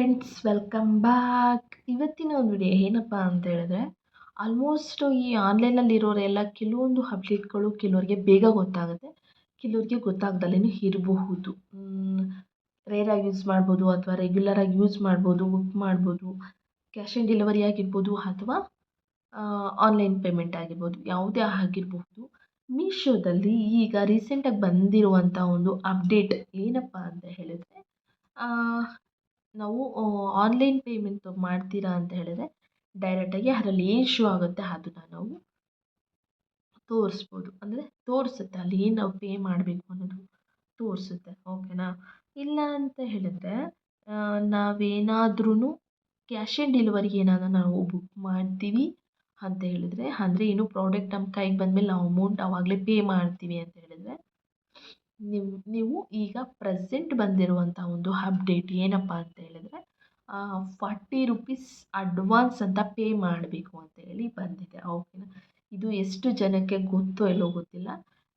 Friends welcome back ಇವತ್ತಿನ ಒಂದು video ಏನಪ್ಪ ಅಂತ ಹೇಳಿದ್ರೆ ಆಲ್ಮೋಸ್ಟ್ ಈ ಆನ್ಲೈನಲ್ಲಿ ಇರೋರೆಲ್ಲ ಕೆಲವೊಂದು ಅಪ್ಡೇಟ್ಗಳು ಕೆಲವರಿಗೆ ಬೇಗ ಗೊತ್ತಾಗುತ್ತೆ. ಕೆಲವರಿಗೆ ಗೊತ್ತಾಗ್ದಲೇ ಇರಬಹುದು. ರೇರಾಗಿ ಯೂಸ್ ಮಾಡ್ಬೋದು ಅಥವಾ ರೆಗ್ಯುಲರಾಗಿ ಯೂಸ್ ಮಾಡ್ಬೋದು ಬುಕ್ ಮಾಡ್ಬೋದು ಕ್ಯಾಶ್ ಆನ್ ಡೆಲಿವರಿ ಆಗಿರ್ಬೋದು ಅಥವಾ ಆನ್ಲೈನ್ ಪೇಮೆಂಟ್ ಆಗಿರ್ಬೋದು, ಯಾವುದೇ ಆಗಿರಬಹುದು. ಮೀಶೋದಲ್ಲಿ ಈಗ ರೀಸೆಂಟಾಗಿ ಬಂದಿರುವಂಥ ಒಂದು ಅಪ್ಡೇಟ್ ಏನಪ್ಪ ಅಂತ ಹೇಳಿದ್ರೆ ನಾವು ಆನ್ಲೈನ್ ಪೇಮೆಂಟ್ ಮಾಡ್ತೀರಾ ಅಂತ ಹೇಳಿದ್ರೆ ಡೈರೆಕ್ಟಾಗಿ ಅದರಲ್ಲಿ ಏನು ಶೋ ಆಗುತ್ತೆ ಅದನ್ನು ನಾವು ತೋರಿಸ್ಬೋದು. ಅಂದರೆ ತೋರಿಸುತ್ತೆ ಅಲ್ಲಿ ಏನು ನಾವು ಪೇ ಮಾಡಬೇಕು ಅನ್ನೋದು ತೋರಿಸುತ್ತೆ. ಓಕೆನಾ ಇಲ್ಲ ಅಂತ ಹೇಳಿದ್ರೆ ನಾವೇನಾದ್ರೂ ಕ್ಯಾಶ್ ಆನ್ ಡೆಲಿವರಿ ಏನಾದರೂ ನಾವು ಬುಕ್ ಮಾಡ್ತೀವಿ ಅಂತ ಹೇಳಿದ್ರೆ, ಅಂದರೆ ಏನು ಪ್ರಾಡಕ್ಟ್ ನಮ್ಮ ಕೈಗೆ ಬಂದಮೇಲೆ ನಾವು ಅಮೌಂಟ್ ಆವಾಗಲೇ ಪೇ ಮಾಡ್ತೀವಿ ಅಂತ ಹೇಳಿದ್ರೆ ನೀವು ನೀವು ಈಗ ಪ್ರೆಸೆಂಟ್ ಬಂದಿರುವಂಥ ಒಂದು ಅಪ್ಡೇಟ್ ಏನಪ್ಪ ಅಂತ ಹೇಳಿದ್ರೆ ಫಾರ್ಟಿ ರುಪೀಸ್ ಅಡ್ವಾನ್ಸ್ ಅಂತ ಪೇ ಮಾಡಬೇಕು ಅಂತ ಹೇಳಿ ಬಂದಿದೆ. ಓಕೆನಾ ಇದು ಎಷ್ಟು ಜನಕ್ಕೆ ಗೊತ್ತೋ ಇಲ್ಲೋ ಗೊತ್ತಿಲ್ಲ.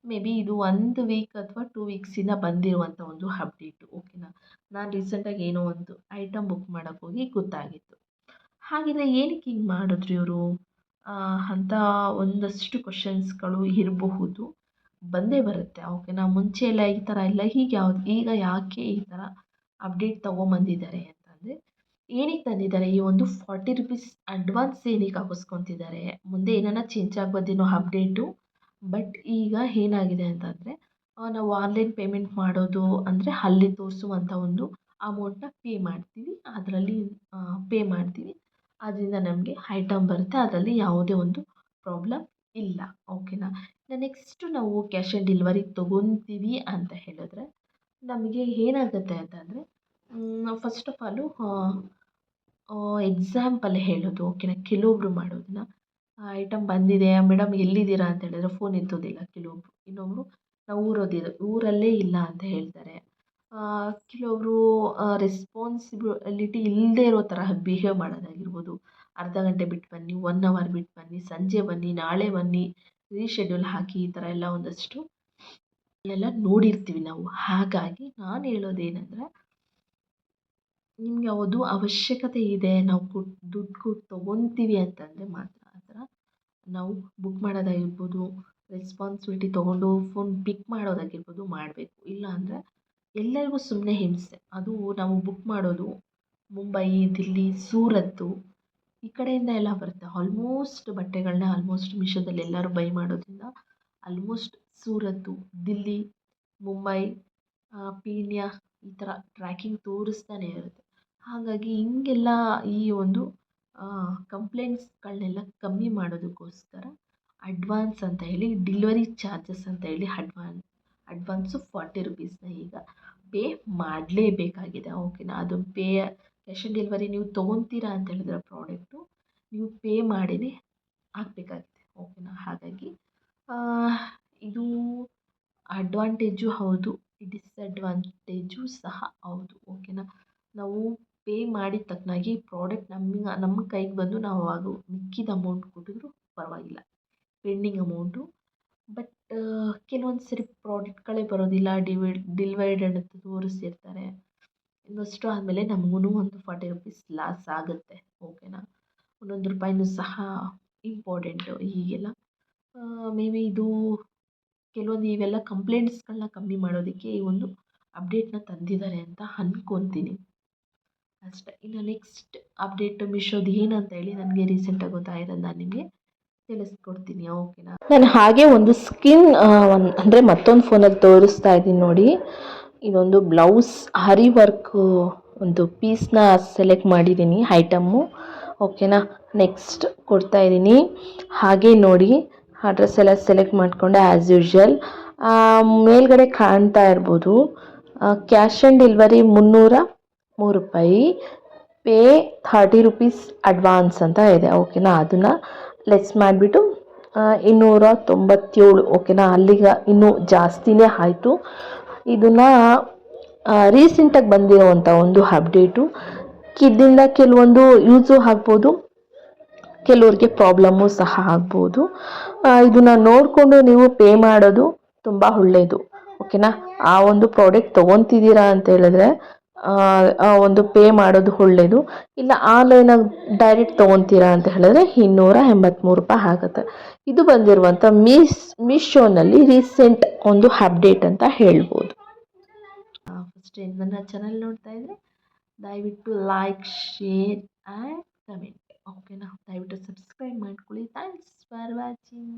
ಮೇ ಬಿ ಇದು ಒಂದು ವೀಕ್ ಅಥವಾ ಟೂ ವೀಕ್ಸಿಂದ ಬಂದಿರುವಂಥ ಒಂದು ಅಪ್ಡೇಟು ಓಕೆನಾ ನಾನು ರೀಸೆಂಟಾಗಿ ಏನೋ ಒಂದು ಐಟಮ್ ಬುಕ್ ಮಾಡೋಕ್ಕೆ ಹೋಗಿ ಗೊತ್ತಾಗಿತ್ತು. ಹಾಗಿದ್ರೆ ಏನಕ್ಕೆ ಹಿಂಗೆ ಮಾಡಿದ್ರು ಇವರು? ಅಂತ ಒಂದಷ್ಟು ಕ್ವಶನ್ಸ್ಗಳು ಇರಬಹುದು. ಬಂದೇ ಬರುತ್ತೆ. ಓಕೆನಾ ಮುಂಚೆ ಎಲ್ಲ ಈ ಥರ ಇಲ್ಲ ಹೀಗೆ ಯಾವ್ದು ಈಗ ಯಾಕೆ ಈ ಥರ ಅಪ್ಡೇಟ್ ತೊಗೊಂಬಂದಿದ್ದಾರೆ ಅಂತಂದರೆ ಏನಕ್ಕೆ ತಂದಿದ್ದಾರೆ? ಈ ಒಂದು ಫಾರ್ಟಿ ರುಪೀಸ್ ಅಡ್ವಾನ್ಸ್ ಏನಕ್ಕೆ ಹಾಕಿಸ್ಕೊತಿದ್ದಾರೆ? ಮುಂದೆ ಏನಾರ ಚೇಂಜ್ ಆಗ್ಬೋದೇನೋ ಅಪ್ಡೇಟು ಬಟ್ ಈಗ ಏನಾಗಿದೆ ಅಂತಂದರೆ ನಾವು ಆನ್ಲೈನ್ ಪೇಮೆಂಟ್ ಮಾಡೋದು ಅಂದರೆ ಅಲ್ಲಿ ತೋರಿಸುವಂಥ ಒಂದು ಅಮೌಂಟನ್ನ ಪೇ ಮಾಡ್ತೀವಿ. ಅದರಲ್ಲಿ ಪೇ ಮಾಡ್ತೀವಿ. ಅದರಿಂದ ನಮಗೆ ಐಟಮ್ ಬರುತ್ತೆ. ಅದರಲ್ಲಿ ಯಾವುದೇ ಒಂದು ಪ್ರಾಬ್ಲಮ್ ಇಲ್ಲ. ಓಕೆನಾ ನೆಕ್ಸ್ಟು ನಾವು ಕ್ಯಾಶ್ ಆನ್ ಡೆಲಿವರಿ ತೊಗೊತೀವಿ ಅಂತ ಹೇಳಿದ್ರೆ ನಮಗೆ ಏನಾಗುತ್ತೆ ಅಂತಂದರೆ ಫಸ್ಟ್ ಆಫ್ ಆಲು ಎಕ್ಸಾಂಪಲ್ ಹೇಳೋದು ಓಕೆನಾ ಕೆಲವೊಬ್ರು ಮಾಡೋದನ್ನ. ಐಟಮ್ ಬಂದಿದೆ ಮೇಡಮ್ ಎಲ್ಲಿದ್ದೀರಾ ಅಂತ ಹೇಳಿದ್ರೆ ಫೋನ್ ಎತ್ತೋದಿಲ್ಲ ಕೆಲವೊಬ್ರು ಇನ್ನೊಬ್ಬರು ನಾವು ಊರೋದಿರ ಊರಲ್ಲೇ ಇಲ್ಲ ಅಂತ ಹೇಳ್ತಾರೆ. ಕೆಲವೊಬ್ಬರು ರೆಸ್ಪಾನ್ಸಿಬಿಲಿಟಿ ಇಲ್ಲದೇ ಇರೋ ಥರ ಬಿಹೇವ್ ಮಾಡೋದಾಗಿರ್ಬೋದು. ಅರ್ಧ ಗಂಟೆ ಬಿಟ್ಟು ಬನ್ನಿ ಒನ್ ಅವರ್ ಬಿಟ್ಟು ಬನ್ನಿ, ಸಂಜೆ ಬನ್ನಿ, ನಾಳೆ ಬನ್ನಿ. ರೀಶೆಡ್ಯೂಲ್ ಹಾಕಿ ಈ ಥರ ಎಲ್ಲ ಒಂದಷ್ಟು ಎಲ್ಲ ನೋಡಿರ್ತೀವಿ ನಾವು. ಹಾಗಾಗಿ ನಾನು ಹೇಳೋದೇನೆಂದರೆ, ನಿಮ್ಗೆ ಯಾವುದು ಅವಶ್ಯಕತೆ ಇದೆ, ನಾವು ಕೊಟ್ಟು ದುಡ್ಡು ಕೊಟ್ಟು ತೊಗೊತೀವಿ ಅಂತಂದರೆ ಮಾತ್ರ ಆ ಥರ ನಾವು ಬುಕ್ ಮಾಡೋದಾಗಿರ್ಬೋದು ರೆಸ್ಪಾನ್ಸಿಬಿಲಿಟಿ ತೊಗೊಂಡು ಫೋನ್ ಪಿಕ್ ಮಾಡೋದಾಗಿರ್ಬೋದು ಮಾಡಬೇಕು. ಇಲ್ಲ ಅಂದರೆ ಎಲ್ಲರಿಗೂ ಸುಮ್ಮನೆ ಹಿಂಸೆ. ಅದು ನಾವು ಬುಕ್ ಮಾಡೋದು, ಮುಂಬೈ, ದಿಲ್ಲಿ, ಸೂರತ್ತು ಈ ಕಡೆಯಿಂದ ಎಲ್ಲ ಬರುತ್ತೆ. ಆಲ್ಮೋಸ್ಟ್ ಬಟ್ಟೆಗಳನ್ನ ಆಲ್ಮೋಸ್ಟ್ ಮಿಶೋದಲ್ಲಿ ಎಲ್ಲರೂ ಬೈ ಮಾಡೋದ್ರಿಂದ ಆಲ್ಮೋಸ್ಟ್ ಸೂರತ್ತು, ದಿಲ್ಲಿ, ಮುಂಬೈ ಪೀಣ್ಯ ಈ ಥರ ಟ್ರ್ಯಾಕಿಂಗ್ ತೋರಿಸ್ತಾನೆ ಇರುತ್ತೆ. ಹಾಗಾಗಿ ಹಿಂಗೆಲ್ಲ ಈ ಒಂದು ಕಂಪ್ಲೇಂಟ್ಸ್ಗಳನ್ನೆಲ್ಲ ಕಮ್ಮಿ ಮಾಡೋದಕ್ಕೋಸ್ಕರ ಅಡ್ವಾನ್ಸ್ ಅಂತ ಹೇಳಿ ಡಿಲಿವರಿ ಚಾರ್ಜಸ್ ಅಂತ ಹೇಳಿ ಅಡ್ವಾನ್ ಅಡ್ವಾನ್ಸು ಫಾರ್ಟಿ ರುಪೀಸ್ನ ಈಗ ಪೇ ಮಾಡಲೇಬೇಕಾಗಿದೆ. ಓಕೆನಾ ಅದು ಪೇ ಕ್ಯಾಶ್ ಆನ್ ಡೆಲಿವರಿ ನೀವು ತೊಗೊತೀರಾ ಅಂತ ಹೇಳಿದ್ರೆ ಪ್ರಾಡಕ್ಟು, ನೀವು ಪೇ ಮಾಡಿಯೇ ಆಗಬೇಕಾಗಿದೆ ಓಕೆನಾ ಹಾಗಾಗಿ ಇದು ಅಡ್ವಾಂಟೇಜು ಹೌದು, ಡಿಸ್ಅಡ್ವಾಂಟೇಜು ಸಹ ಹೌದು. ಓಕೆನಾ ನಾವು ಪೇ ಮಾಡಿದ ತಕ್ಕನಾಗಿ ಪ್ರಾಡಕ್ಟ್ ನಮ್ಮ ನಮ್ಮ ಕೈಗೆ ಬಂದು ನಾವು ಅವಾಗ ಮಿಕ್ಕಿದ ಅಮೌಂಟ್ ಕೊಟ್ಟಿದ್ರು ಪರವಾಗಿಲ್ಲ. ಪೆಂಡಿಂಗ್ ಅಮೌಂಟು ಬಟ್ ಕೆಲವೊಂದು ಸರಿ ಪ್ರಾಡಕ್ಟ್ಗಳೇ ಬರೋದಿಲ್ಲ, ಡಿವೈಡ್, ಡಿಲ್ವೈಡ್ ಅಂತ ತೋರಿಸ್ತಿರ್ತಾರೆ. ಇನ್ನಷ್ಟು ಆದಮೇಲೆ ನಮಗೂ ಒಂದು ಫಾರ್ಟಿ ರುಪೀಸ್ ಲಾಸ್ ಆಗುತ್ತೆ, ಓಕೆನಾ? ಒಂದೊಂದು ರೂಪಾಯಿನೂ ಸಹ ಇಂಪಾರ್ಟೆಂಟು ಹೀಗೆಲ್ಲ. ಮೇ ಬಿ ಇದು ಕೆಲವೊಂದು ಇವೆಲ್ಲ ಕಂಪ್ಲೇಂಟ್ಸ್ಗಳನ್ನ ಕಮ್ಮಿ ಮಾಡೋದಕ್ಕೆ ಈ ಒಂದು ಅಪ್ಡೇಟ್ನ ತಂದಿದ್ದಾರೆ ಅಂತ ಅಂದ್ಕೊತೀನಿ ಅಷ್ಟೇ, ಇನ್ನು ನೆಕ್ಸ್ಟ್ ಅಪ್ಡೇಟ್ ಮಿಶೋದು ಏನಂತ ಹೇಳಿ ನನಗೆ ರೀಸೆಂಟಾಗಿ ಗೊತ್ತಾಗಿರೋದು ನಾನು ನಿಮಗೆ ತಿಳಿಸ್ಕೊಡ್ತೀನಿ, ಓಕೆನಾ? ನಾನು ಹಾಗೆ ಒಂದು ಸ್ಕಿನ್ ಒಂದು, ಅಂದರೆ ಮತ್ತೊಂದು ಫೋನಲ್ಲಿ ತೋರಿಸ್ತಾ ಇದ್ದೀನಿ ನೋಡಿ. ಇದೊಂದು ಬ್ಲೌಸ್, ಹರಿ ವರ್ಕು, ಒಂದು ಪೀಸ್ನ ಸೆಲೆಕ್ಟ್ ಮಾಡಿದ್ದೀನಿ ಐಟಮ್ಮು ಓಕೆನಾ ನೆಕ್ಸ್ಟ್ ಕೊಡ್ತಾ ಇದ್ದೀನಿ. ಹಾಗೆ ನೋಡಿ ಅಡ್ರೆಸ್ ಎಲ್ಲ ಸೆಲೆಕ್ಟ್ ಮಾಡಿಕೊಂಡೆ ಆ್ಯಸ್ ಯೂಶ್ವಲ್ ಮೇಲ್ಗಡೆ ಕಾಣ್ತಾ ಇರ್ಬೋದು. ಕ್ಯಾಶ್ ಆನ್ ಡೆಲಿವರಿ ಮುನ್ನೂರ ಮೂರು ರೂಪಾಯಿ. ಪೇ ಥರ್ಟಿ ರುಪೀಸ್ ಅಡ್ವಾನ್ಸ್ ಅಂತ ಇದೆ. ಓಕೆನಾ ಅದನ್ನು ಲೆಸ್ ಮಾಡಿಬಿಟ್ಟು ಇನ್ನೂರ ತೊಂಬತ್ತೇಳು. ಓಕೆನಾ ಅಲ್ಲಿಗೆ ಇನ್ನೂ ಜಾಸ್ತಿನೇ ಆಯಿತು. ಇದನ್ನು ರೀಸೆಂಟಾಗಿ ಬಂದಿರುವಂಥ ಒಂದು ಅಪ್ಡೇಟು ಇದರಿಂದ ಕೆಲವೊಂದು ಯೂಸು ಆಗ್ಬೋದು, ಕೆಲವ್ರಿಗೆ ಪ್ರಾಬ್ಲಮ್ಮು ಸಹ ಆಗ್ಬೋದು. ಇದನ್ನು ನೋಡಿಕೊಂಡು ನೀವು ಪೇ ಮಾಡೋದು ತುಂಬ ಒಳ್ಳೆಯದು ಓಕೆನಾ ಆ ಒಂದು ಪ್ರಾಡಕ್ಟ್ ತೊಗೊತಿದ್ದೀರಾ ಅಂತ ಹೇಳಿದ್ರೆ ಒಂದು ಪೇ ಮಾಡೋದು ಒಳ್ಳೆಯದು ಇಲ್ಲ ಆನ್ಲೈನಾಗಿ ಡೈರೆಕ್ಟ್ ತೊಗೊತೀರಾ ಅಂತ ಹೇಳಿದ್ರೆ ಇನ್ನೂರ ಎಂಬತ್ತ್ಮೂರು ರೂಪಾಯಿ ಆಗುತ್ತೆ. ಇದು ಬಂದಿರುವಂಥ ಮೀಸ್ ಮೀಶೋನಲ್ಲಿ ರೀಸೆಂಟ್ ಒಂದು ಅಪ್ಡೇಟ್ ಅಂತ ಹೇಳ್ಬೋದು. ಫಸ್ಟ್ ನನ್ನ ಚಾನಲ್ ನೋಡ್ತಾ ಇದ್ದರೆ ದಯವಿಟ್ಟು ಲೈಕ್ ಶೇರ್ ಆ್ಯಂಡ್ ಕಮೆಂಟ್ ಓಕೆನಾ ದಯವಿಟ್ಟು ಸಬ್ಸ್ಕ್ರೈಬ್ ಮಾಡ್ಕೊಳ್ಳಿ. Thanks for watching